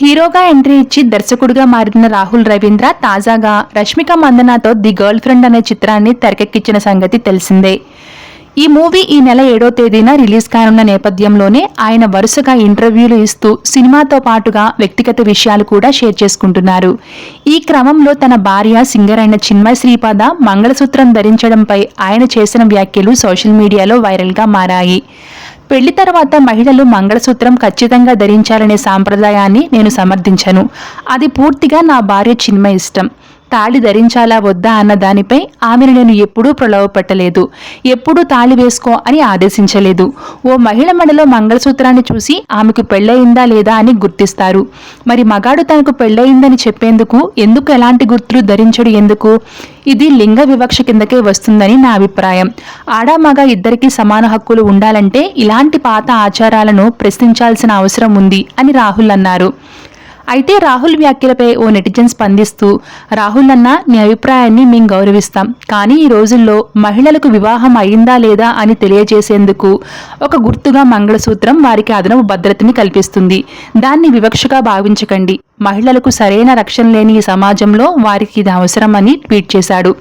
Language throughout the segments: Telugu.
హీరోగా ఎంట్రీ ఇచ్చి దర్శకుడిగా మారిన రాహుల్ రవీంద్ర తాజాగా రష్మిక మందనాతో ది గర్ల్ ఫ్రెండ్ అనే చిత్రాన్ని తెరకెక్కించిన సంగతి తెలిసిందే. ఈ మూవీ ఈ నెల ఏడో తేదీన రిలీజ్ కానున్న నేపథ్యంలోనే ఆయన వరుసగా ఇంటర్వ్యూలు ఇస్తూ సినిమాతో పాటుగా వ్యక్తిగత విషయాలు కూడా షేర్ చేసుకుంటున్నారు. ఈ క్రమంలో తన భార్య సింగర్ అయిన చిన్మయ శ్రీపాద మంగళసూత్రం ధరించడంపై ఆయన చేసిన వ్యాఖ్యలు సోషల్ మీడియాలో వైరల్గా మారాయి. పెళ్ళి తర్వాత మహిళలు మంగళసూత్రం ఖచ్చితంగా ధరించాలనే సాంప్రదాయాన్ని నేను సమర్థించను. అది పూర్తిగా నా భార్య చిన్మయ ఇష్టం. తాళి ధరించాలా వద్దా అన్న దానిపై ఆమెను నేను ఎప్పుడూ ప్రలోభపెట్టలేదు. ఎప్పుడూ తాళి వేసుకో అని ఆదేశించలేదు. ఓ మహిళ మెడలో మంగళసూత్రాన్ని చూసి ఆమెకు పెళ్ళయిందా లేదా అని గుర్తిస్తారు. మరి మగాడు తనకు పెళ్ళయిందని చెప్పేందుకు ఎందుకు ఎలాంటి గుర్తులు ధరించడు ఎందుకు? ఇది లింగ వివక్ష కిందకే వస్తుందని నా అభిప్రాయం. ఆడ మగ ఇద్దరికీ సమాన హక్కులు ఉండాలంటే ఇలాంటి పాత ఆచారాలను ప్రశ్నించాల్సిన అవసరం ఉంది అని రాహుల్ అన్నారు. అయితే రాహుల్ వ్యాఖ్యలపై ఓ నెటిజన్ స్పందిస్తూ రాహుల్ అన్న నీ అభిప్రాయాన్ని మేము గౌరవిస్తాం. కానీ ఈ రోజుల్లో మహిళలకు వివాహం అయిందా లేదా అని తెలియజేసేందుకు ఒక గుర్తుగా మంగళసూత్రం వారికి అదనపు భద్రతని కల్పిస్తుంది. దాన్ని వివక్షగా భావించకండి. మహిళలకు సరైన రక్షణ లేని ఈ సమాజంలో వారికి ఇది అవసరమని ట్వీట్ చేశాడు.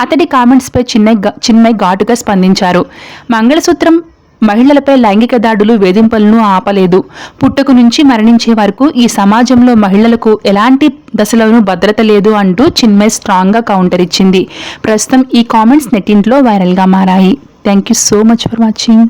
అతడి కామెంట్స్పై చిన్న చిన్మయ్ ఘాటుగా స్పందించారు. మంగళసూత్రం మహిళలపై లైంగిక దాడులు వేధింపులను ఆపలేదు. పుట్టుకు నుంచి మరణించే వరకు ఈ సమాజంలో మహిళలకు ఎలాంటి దశలోనూ భద్రత లేదు అంటూ చిన్మయ్ స్ట్రాంగ్గా కౌంటర్ ఇచ్చింది. ప్రస్తుతం ఈ కామెంట్స్ నెట్టింట్లో వైరల్గా మారాయి. Thank you so much for watching.